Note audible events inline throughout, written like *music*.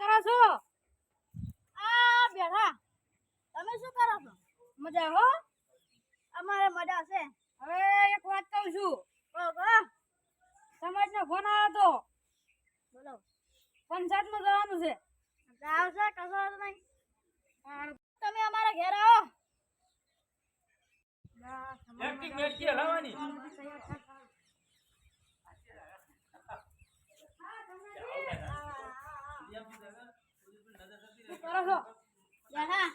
કરો છો? આ બેઠા. તમે શું કરો છો? મજા હો? અમારે મજા છે. હવે એક વાત કહું છું. સમાજનો ફોન આવ્યો તો. બોલો. પંચાયતમાં જવાનું છે. આવશે છે કશો નહીં. તમે અમારા ઘેર આવો આ સમાજમાં એક્ટિંગ મેટકી હલાવવાની શું કરો છો બેઠા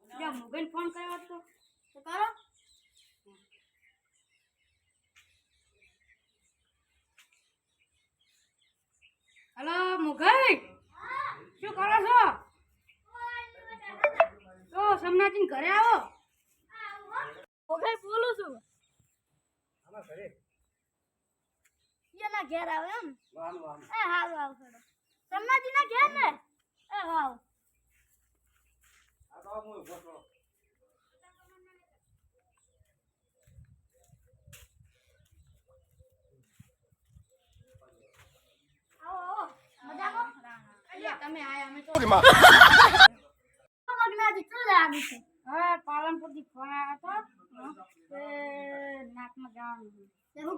ત્યાં મોબાઈલ ફોન કર્યો હતો? શું કરો. હલો મુઘલ? શું કરો છો? તો સમનાથીન ઘરે આવો. મુઘલ બોલું છું. એના ઘેર? આવે એમ? એ હારું આવ ખડો ઘેર ને? એ આવો આવો મજામાં તમે આયા *laughs* છે. હા પાલનપુરથી ફોન જવાનું છે. તે શું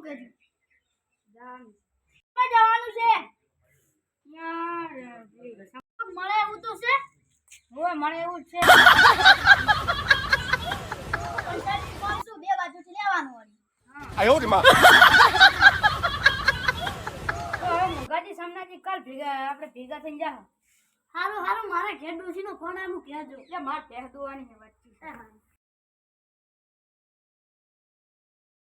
જવાનું છે. મળે એવું તો છે? હોય મળે એવું છે. *laughs* બે બાજુથી લેવાનું હોય. હા આયો *laughs* સમનાજી કાલ ભેગા આપણે ભેગા થઈને જા હારું હારું મારે ઘેર ડોશીનો ફોન આવ્યો કહેજો. એટલે મારે પહેર દોવાની છે વચ્ચે.